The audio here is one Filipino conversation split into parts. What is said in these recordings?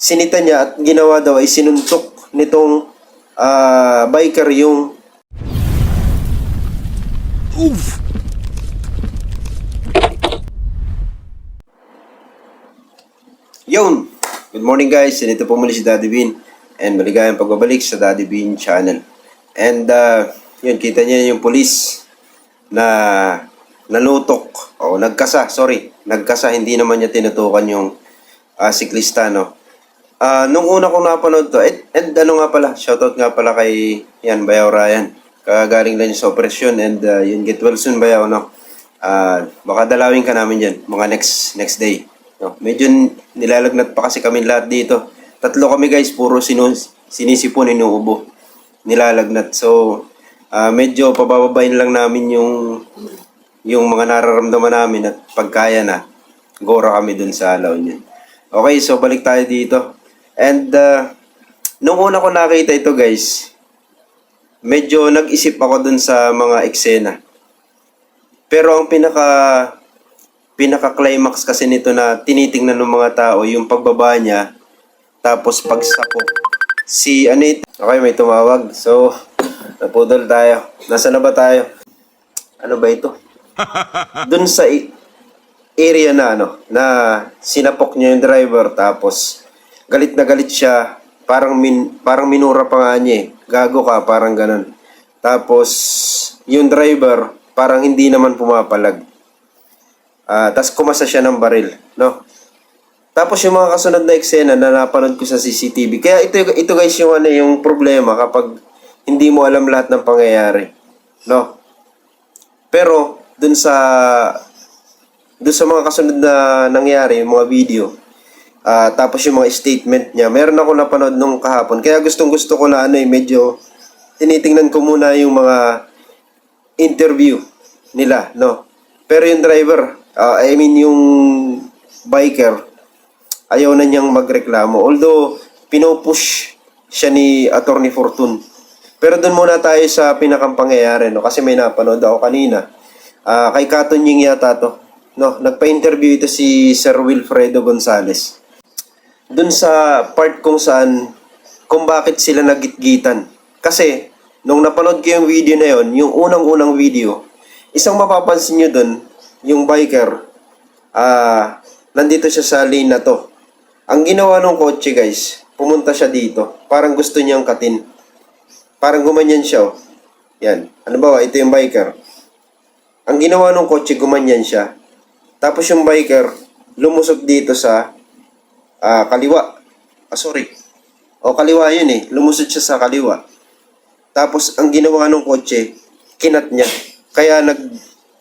sinita niya at ginawa daw ay sinuntok nitong ah, biker yung Yun! Good morning guys, and ito po muli si Daddy Bean. And maligayang pagbabalik sa Daddy Bean channel. And uh, yun, kita niya yung police na nalutok o nagkasa, sorry, nagkasa, hindi naman niya tinutukan yung uh, siklista, no? Ah, nung una kong napanood to, and, and ano nga pala, shoutout nga pala kay yan, Bayaw Ryan. Kagaling lang sa operasyon and uh, yun, get well soon, Bayaw, no? Ah, baka dalawin ka namin dyan, mga next next day. No? Medyo nilalagnat pa kasi kami lahat dito. Tatlo kami guys, puro sinu sinisipon, inuubo. Nilalagnat. So, ah, medyo pabababain lang namin yung yung mga nararamdaman namin at pagkaya na, gora kami dun sa alaw niyan. Okay, so balik tayo dito. And uh, nung una ko nakita ito guys, medyo nag-isip ako dun sa mga eksena. Pero ang pinaka pinaka-climax kasi nito na tinitingnan ng mga tao yung pagbaba niya tapos pagsapok si ano ito? Okay, may tumawag. So, napudol tayo. Nasaan na ba tayo? Ano ba ito? Doon sa area na ano, na sinapok niya yung driver tapos galit na galit siya. Parang min, parang minura pa nga niya eh. Gago ka, parang ganun. Tapos yung driver parang hindi naman pumapalag. Ah, tapos kumasa siya ng baril, no? Tapos yung mga kasunod na eksena na napanood ko sa CCTV. Kaya ito ito guys yung ano yung problema kapag hindi mo alam lahat ng pangyayari, no? Pero dun sa dun sa mga kasunod na nangyari, mga video, ah tapos yung mga statement niya, meron ako napanood nung kahapon. Kaya gustong gusto ko na ano eh, medyo tinitingnan ko muna yung mga interview nila, no? Pero yung driver, ah, I mean yung biker, ayaw na niyang magreklamo. Although, pinopush siya ni Attorney Fortune. Pero doon muna tayo sa pinakang pangyayari, no? Kasi may napanood ako kanina. Ah, kay Katon Ying yata to. No, nagpa-interview ito si Sir Wilfredo Gonzales. Doon sa part kung saan kung bakit sila nagitgitan. Kasi nung napanood ko yung video na yon, yung unang-unang video, isang mapapansin nyo doon, yung biker, ah, nandito siya sa lane na to. Ang ginawa ng kotse guys, pumunta siya dito. Parang gusto niyang katin. Parang gumanyan siya. Oh. Yan. Ano ba? Ito yung biker. Ang ginawa ng kotse, gumanyan siya. Tapos yung biker, lumusog dito sa ah, kaliwa. Ah, sorry. O, kaliwa yun eh. Lumusod siya sa kaliwa. Tapos, ang ginawa ng kotse, kinat niya. Kaya nag...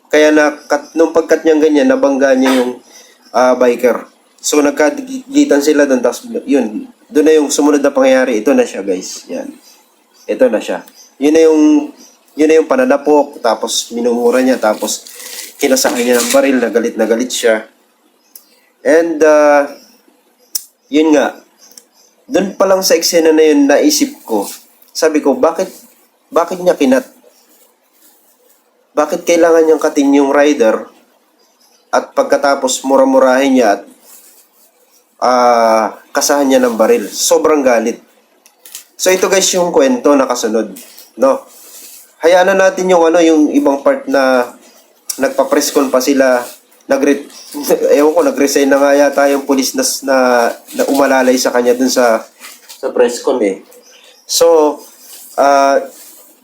Kaya na, kat, nung pagkat niya ganyan, nabangga niya yung ah, biker. So, nagkagitan sila doon. Tapos, yun. Doon na yung sumunod na pangyayari. Ito na siya, guys. Yan. Ito na siya. Yun na yung... Yun na yung pananapok. Tapos, minumura niya. Tapos, kinasakin niya ng baril. Nagalit na galit siya. And, uh, yun nga, doon pa lang sa eksena na yun, naisip ko, sabi ko, bakit, bakit niya kinat? Bakit kailangan niyang katin yung rider at pagkatapos mura-murahin niya at ah, kasahan niya ng baril? Sobrang galit. So ito guys yung kwento na kasunod, no? Hayaan na natin yung ano, yung ibang part na nagpa-press pa sila, nagre ewan ko, nag-resign na nga yata yung police na, na, na umalalay sa kanya dun sa sa press con eh. So, ah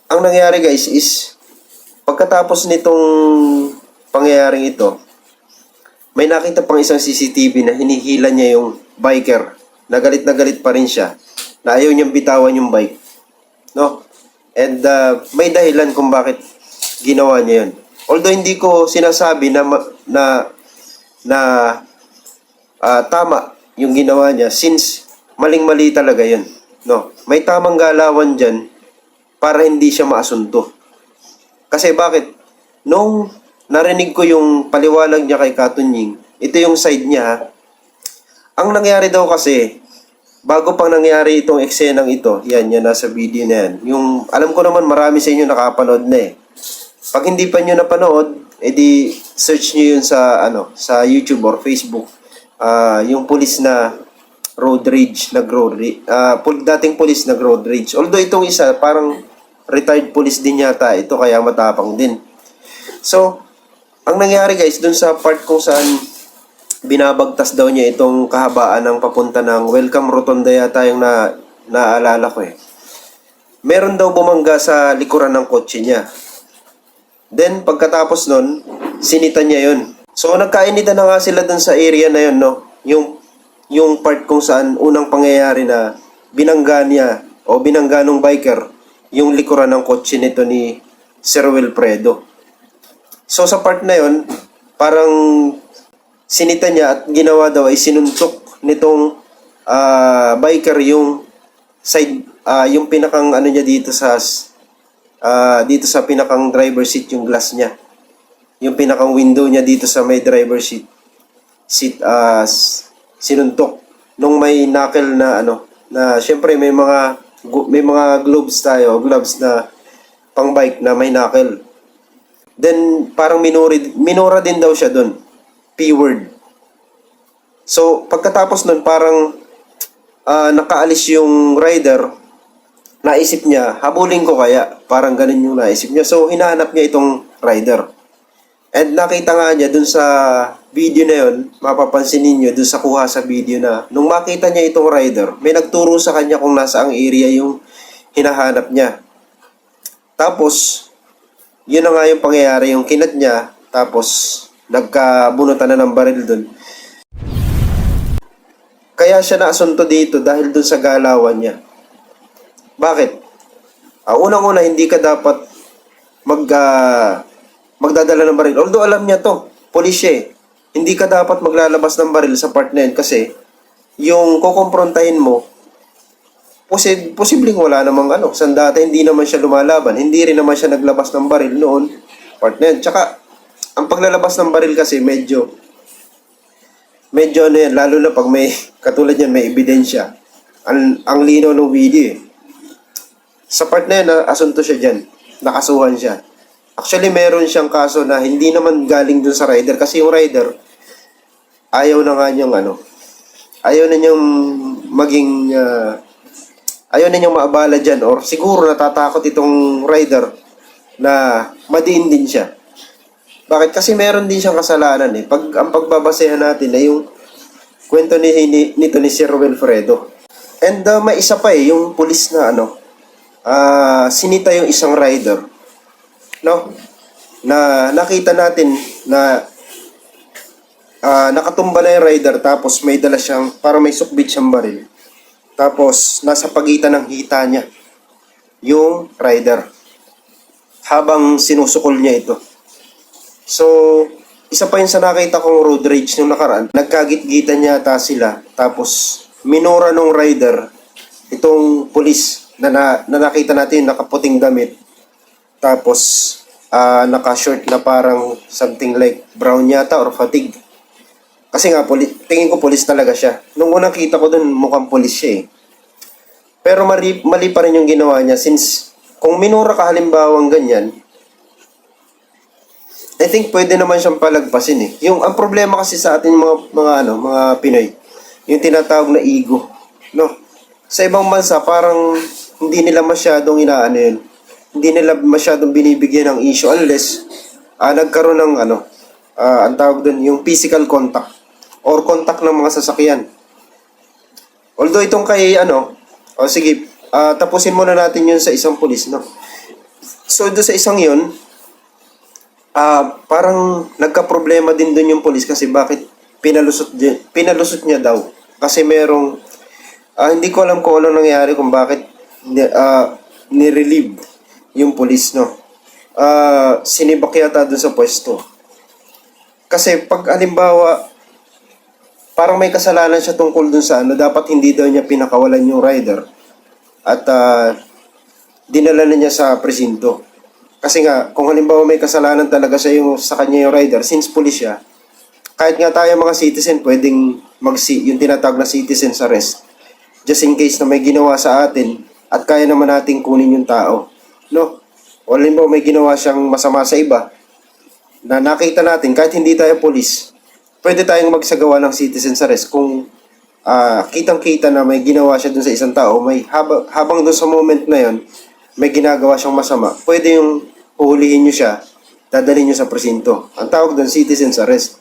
ang nangyari guys is, pagkatapos nitong pangyayaring ito, may nakita pang isang CCTV na hinihila niya yung biker. Nagalit na galit pa rin siya. Na ayaw niyang bitawan yung bike. No? And uh, may dahilan kung bakit ginawa niya yun. Although hindi ko sinasabi na na na ah, tama yung ginawa niya since maling-mali talaga yun. No, may tamang galawan diyan para hindi siya maasunto. Kasi bakit? Nung narinig ko yung paliwanag niya kay Katunying, ito yung side niya. Ang nangyari daw kasi, bago pang nangyari itong eksenang ito, yan, yan nasa video na yan. Yung, alam ko naman marami sa inyo nakapanood na eh. Pag hindi pa nyo napanood, edi search nyo yun sa, ano, sa YouTube or Facebook. Ah, yung police na road rage, nag-road rage. Pul- dating police nag-road rage. Although itong isa, parang retired police din yata ito, kaya matapang din. So, ang nangyari guys, dun sa part kung saan binabagtas daw niya itong kahabaan ng papunta ng Welcome Rotonda yata yung na, naalala ko eh. Meron daw bumangga sa likuran ng kotse niya. Then, pagkatapos nun, sinita niya yun. So, nagkainita na nga sila dun sa area na yun, no? Yung, yung part kung saan unang pangyayari na binangga niya o binangga ng biker yung likuran ng kotse nito ni Sir Wilfredo. So, sa part na yun, parang sinita niya at ginawa daw ay sinuntok nitong ah, biker yung side, ah, yung pinakang ano niya dito sa ah, dito sa pinakang driver seat yung glass niya. Yung pinakang window niya dito sa may driver seat. Seat s- sinuntok nung may knuckle na ano na syempre may mga may mga gloves tayo, gloves na pang bike na may knuckle. Then parang minuri minura din daw siya doon. P-word. So pagkatapos nun parang ah, nakaalis yung rider naisip niya, habulin ko kaya. Parang ganun yung naisip niya. So, hinahanap niya itong rider. And nakita nga niya dun sa video na yun, mapapansin ninyo dun sa kuha sa video na nung makita niya itong rider, may nagturo sa kanya kung nasa ang area yung hinahanap niya. Tapos, yun na nga yung pangyayari, yung kinat niya, tapos nagkabunutan na ng baril dun. Kaya siya naasunto dito dahil dun sa galawan niya. Bakit? Ah, unang-una, hindi ka dapat mag, ah, magdadala ng baril. Although alam niya to, police eh. Hindi ka dapat maglalabas ng baril sa part na yun kasi yung kukomprontahin mo, posi- posibleng wala namang ano. Sandata, hindi naman siya lumalaban. Hindi rin naman siya naglabas ng baril noon. Part na yun. Tsaka, ang paglalabas ng baril kasi medyo medyo ano yan, lalo na pag may, katulad yan, may ebidensya. Ang, ang lino ng video eh. Sa part na na asunto siya dyan. Nakasuhan siya. Actually, meron siyang kaso na hindi naman galing dun sa rider kasi yung rider, ayaw na nga niyang ano, ayaw na niyang maging, ah, ayaw na niyang maabala dyan or siguro natatakot itong rider na madiin din siya. Bakit? Kasi meron din siyang kasalanan eh. Pag, ang pagbabasehan natin ay yung kwento ni, ni, nito ni Sir Wilfredo. And uh, may isa pa eh, yung pulis na ano, ah sinita yung isang rider. No? Na nakita natin na ah nakatumba na yung rider tapos may dala siyang, para may sukbit siyang baril. Tapos nasa pagitan ng hita niya yung rider habang sinusukol niya ito. So, isa pa yun sa nakita kong road rage nung nakaraan. Nagkagit-gitan yata sila. Tapos, minura nung rider itong pulis na, na, na nakita natin nakaputing damit. Tapos, ah naka-short na parang something like brown yata or fatigue. Kasi nga, poli, tingin ko pulis talaga siya. Nung unang kita ko dun, mukhang pulis siya eh. Pero mali, mali pa rin yung ginawa niya since kung minura ka halimbawang ganyan, I think pwede naman siyang palagpasin eh. Yung ang problema kasi sa atin mga mga ano, mga Pinoy, yung tinatawag na ego, no? Sa ibang bansa parang hindi nila masyadong inaano yun. Hindi nila masyadong binibigyan ng issue unless ah, nagkaroon ng ano, ah, ang tawag doon yung physical contact or contact ng mga sasakyan. Although itong kay ano, o sige, ah, tapusin muna natin yun sa isang pulis, no? So doon sa isang yun, Ah, parang nagka-problema din doon yung polis kasi bakit pinalusot niya, pinalusot niya daw. Kasi merong ah, hindi ko alam kung ano nangyari kung bakit ah, ni-relieve yung polis no. Ah, sinibak yata doon sa pwesto. Kasi pag halimbawa parang may kasalanan siya tungkol dun sa ano, dapat hindi daw niya pinakawalan yung rider at ah, dinala na niya sa presinto. Kasi nga, kung halimbawa may kasalanan talaga sa yung sa kanya yung rider, since police siya, kahit nga tayo mga citizen, pwedeng mag yung tinatawag na citizen's arrest. Just in case na may ginawa sa atin at kaya naman nating kunin yung tao. No? O halimbawa may ginawa siyang masama sa iba na nakita natin kahit hindi tayo police, pwede tayong magsagawa ng citizen's arrest kung ah, kitang-kita na may ginawa siya dun sa isang tao, may habang, habang dun sa moment na yon may ginagawa siyang masama, pwede yung uhulihin nyo siya, dadalhin nyo sa presinto. Ang tawag dun, citizen's arrest.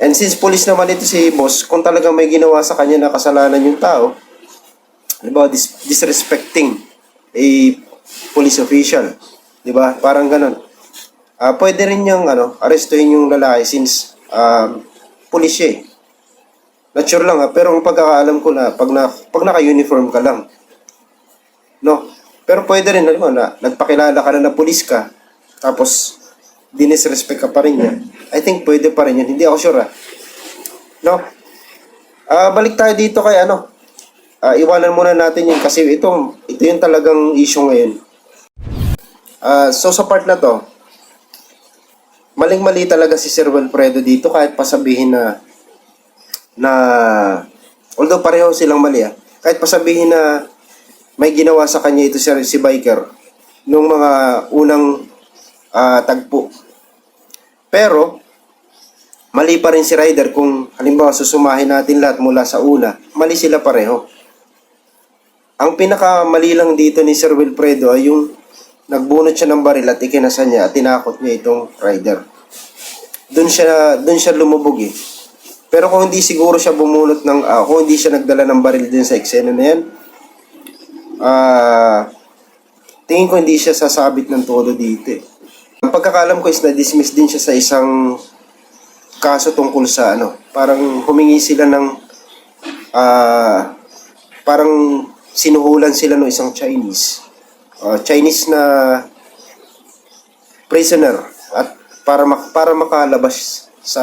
And since police naman ito si boss, kung talagang may ginawa sa kanya na kasalanan yung tao, halimbawa dis- disrespecting a police official, di ba? Parang ganun. Ah, pwede rin yung ano, arestuhin yung lalaki since um, police siya eh. Not sure lang ha, pero ang pagkakaalam ko na pag, na, pag naka-uniform ka lang, no? Pero pwede rin, alam na nagpakilala ka na na police ka, tapos dinisrespect ka pa rin niya. I think pwede pa rin yun. Hindi ako sure ha. No? Ah, balik tayo dito kay ano. Ah, iwanan muna natin yun kasi ito, ito yung talagang issue ngayon. Ah, so sa part na to, maling-mali talaga si Sir Wilfredo dito kahit pasabihin na na although pareho silang mali ah, kahit pasabihin na may ginawa sa kanya ito si, si biker nung mga unang ah, tagpo. Pero mali pa rin si rider kung halimbawa susumahin natin lahat mula sa una, mali sila pareho. Ang pinakamali lang dito ni Sir Wilfredo ay yung nagbunot siya ng baril at ikinasa niya at tinakot niya itong rider. Doon siya, doon siya lumubog eh. Pero kung hindi siguro siya bumunot ng, ah, kung hindi siya nagdala ng baril din sa eksena na yan, ah, tingin ko hindi siya sasabit ng todo dito eh. Ang pagkakalam ko is na-dismiss din siya sa isang kaso tungkol sa ano, parang humingi sila ng ah parang sinuhulan sila ng isang Chinese. ah, Chinese na prisoner at para mak- para makalabas sa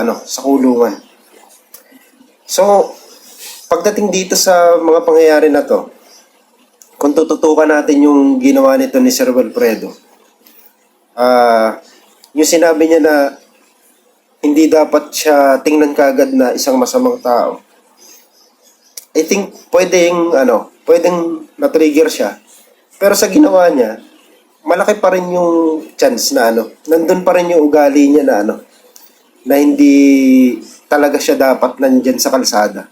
ano sa kulungan. So, pagdating dito sa mga pangyayari na to, kung tututukan natin yung ginawa nito ni Sir Wilfredo, ah yung sinabi niya na hindi dapat siya tingnan kagad na isang masamang tao. I think pwedeng ano, pwedeng na-trigger siya. Pero sa ginawa niya, malaki pa rin yung chance na ano, nandun pa rin yung ugali niya na ano, na hindi talaga siya dapat nandyan sa kalsada.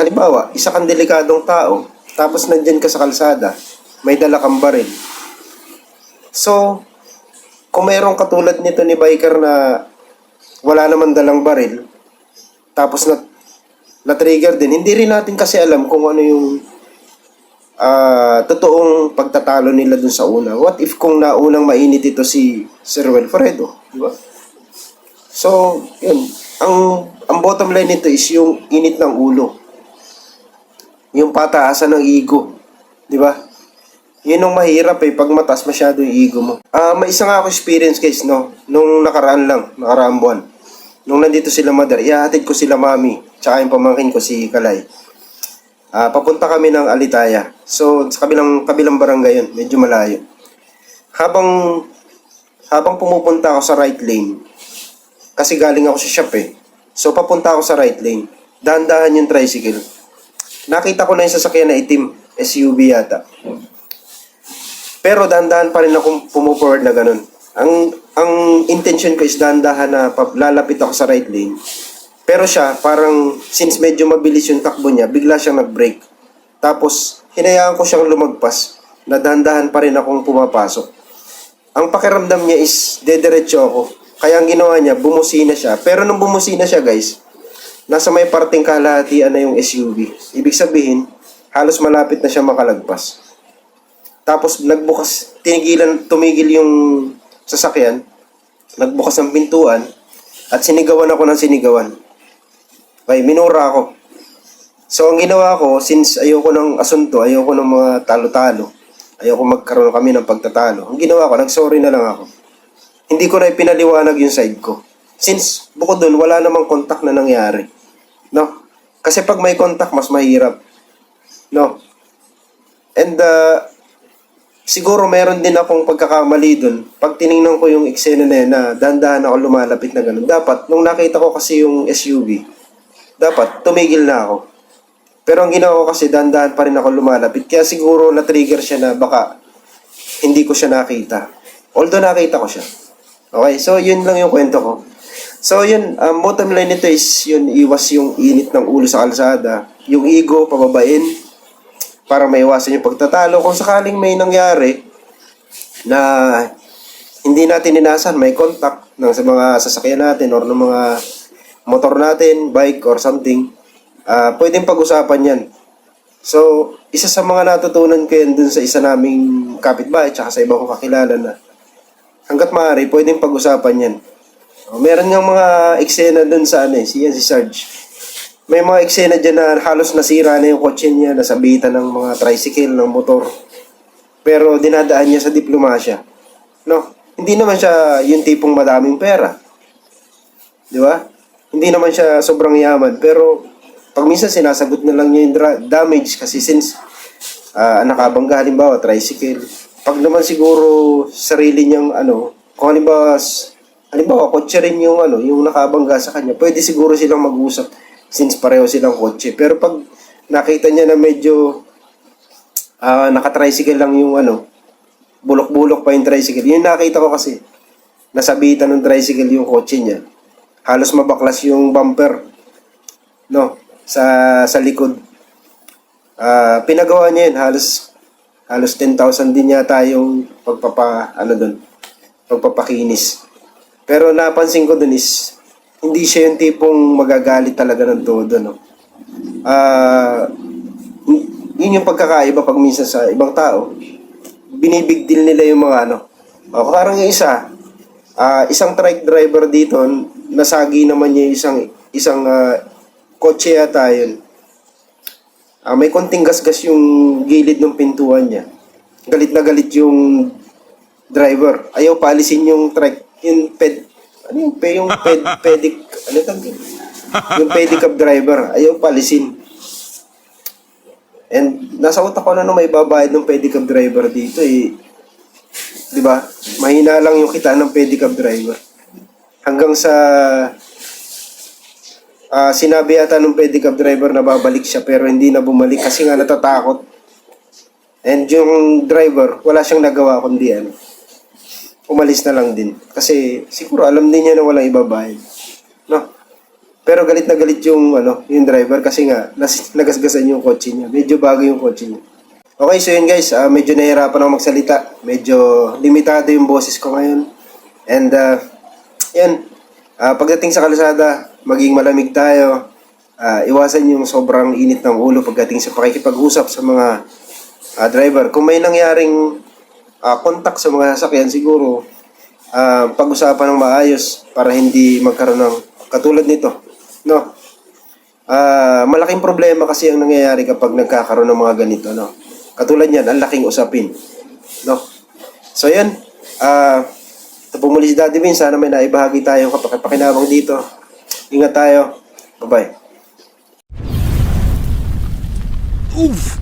Halimbawa, isa kang delikadong tao, tapos nandyan ka sa kalsada, may dala kang baril. So, kung mayroong katulad nito ni biker na wala naman dalang baril, tapos na na-trigger din, hindi rin natin kasi alam kung ano yung ah totoong pagtatalo nila dun sa una. What if kung naunang mainit ito si Sir Wilfredo? Di ba? So, yun. Ang, ang bottom line nito is yung init ng ulo. Yung pataasan ng ego. Di ba? Yun ang mahirap eh, pag mataas masyado yung ego mo. Ah, may isa nga ako experience guys, no? Nung nakaraan lang, nakaraang buwan. Nung nandito sila mother, ihahatid ko sila mami, tsaka yung pamangkin ko si Kalay. Ah, papunta kami ng Alitaya. So, sa kabilang kabilang barangay yun, medyo malayo. Habang habang pumupunta ako sa right lane, kasi galing ako sa shop eh. So, papunta ako sa right lane. Dahan-dahan yung tricycle. Nakita ko na yung sasakyan na itim, SUV yata. Pero dahan-dahan pa rin akong pumuforward na ganun. Ang ang intention ko is dahan-dahan na lalapit ako sa right lane. Pero siya, parang since medyo mabilis yung takbo niya, bigla siyang nag-brake. Tapos, hinayaan ko siyang lumagpas na dahan-dahan pa rin akong pumapasok. Ang pakiramdam niya is dederecho ako. Kaya ang ginawa niya, bumusina siya. Pero nung bumusina siya, guys, nasa may parting kalahatian na yung SUV. Ibig sabihin, halos malapit na siya makalagpas. Tapos nagbukas, tinigilan, tumigil yung sasakyan, nagbukas ang pintuan, at sinigawan ako ng sinigawan. Okay, minura ako. So, ang ginawa ko, since ayoko ng asunto, ayoko ng mga talo-talo, ayoko magkaroon kami ng pagtatalo, ang ginawa ko, nag-sorry na lang ako. Hindi ko na ipinaliwanag yung side ko. Since, bukod doon, wala namang contact na nangyari. No? Kasi pag may contact, mas mahirap. No? And, uh, siguro meron din akong pagkakamali doon. Pag tiningnan ko yung eksena na yan, na dahan-dahan ako lumalapit na ganun. Dapat, nung nakita ko kasi yung SUV, dapat tumigil na ako. Pero ang ginawa ko kasi dahan-dahan pa rin ako lumalapit. Kaya siguro na-trigger siya na baka hindi ko siya nakita. Although nakita ko siya. Okay, so yun lang yung kwento ko. So yun, um, bottom line nito is yun, iwas yung init ng ulo sa kalsada. Yung ego, pababain para maiwasan yung pagtatalo. Kung sakaling may nangyari na hindi natin inasan, may contact ng sa mga sasakyan natin or ng mga motor natin, bike or something, ah pwedeng pag-usapan yan. So, isa sa mga natutunan ko yan dun sa isa naming kapitbahay tsaka sa ibang kong kakilala na hanggat maaari, pwedeng pag-usapan yan. O, meron nga mga eksena dun sa ano eh, si, yan, si Sarge. May mga eksena dyan na halos nasira na yung kotse niya, nasabitan ng mga tricycle, ng motor. Pero dinadaan niya sa diplomasya. No? Hindi naman siya yung tipong madaming pera. Di ba? Hindi naman siya sobrang yaman. Pero pag minsan sinasagot na lang niya yung damage kasi since ah nakabangga halimbawa tricycle. Pag naman siguro sarili niyang ano, kung halimbawa, halimbawa kotse rin yung ano, yung nakabangga sa kanya, pwede siguro silang mag-usap since pareho silang kotse. Pero pag nakita niya na medyo ah naka-tricycle lang yung ano, bulok-bulok pa yung tricycle. Yung nakita ko kasi, nasabitan ng tricycle yung kotse niya. Halos mabaklas yung bumper. No, sa sa likod. Ah, pinagawa niya yun, halos halos 10,000 din yata yung pagpapa ano doon, pagpapakinis. Pero napansin ko doon is hindi siya yung tipong magagalit talaga ng todo, no. Ah, y- yun yung pagkakaiba pag minsan sa ibang tao. Binibig deal nila yung mga ano. O, parang yung isa, ah, isang truck driver dito, nasagi naman niya isang isang ah, kotse yata yun. Ah, may konting gasgas yung gilid ng pintuan niya. Galit na galit yung driver. Ayaw paalisin yung truck, yung ped, ano yung, pe, yung ped, pedic, ano yun? Yung pedicab driver. Ayaw paalisin. And nasa utak ko na nung may babayad ng pedicab driver dito eh. 'Di ba? Mahina lang yung kita ng pedicab driver. Hanggang sa ah sinabi yata ng pedicab driver na babalik siya pero hindi na bumalik kasi nga natatakot. And yung driver, wala siyang nagawa kundi ano. Umalis na lang din. Kasi siguro alam din niya na walang ibabayad. No? Pero galit na galit yung ano, yung driver kasi nga nas, nagasgasan yung kotse niya. Medyo bago yung kotse niya. Okay, so yun guys, ah, medyo nahihirapan ako magsalita. Medyo limitado yung boses ko ngayon. And uh, yan, Ah, pagdating sa kalsada, maging malamig tayo. Ah, iwasan yung sobrang init ng ulo pagdating sa pakikipag-usap sa mga ah, driver. Kung may nangyaring ah, contact sa mga sasakyan, siguro ah, pag-usapan ng maayos para hindi magkaroon ng katulad nito. No? Ah, malaking problema kasi ang nangyayari kapag nagkakaroon ng mga ganito, no? Katulad niyan, ang laking usapin. No? So, yan. Ah, ito po muli si Daddy Vin. Sana may naibahagi tayong kapakipakinabang dito. Ingat tayo. Bye-bye. Oof!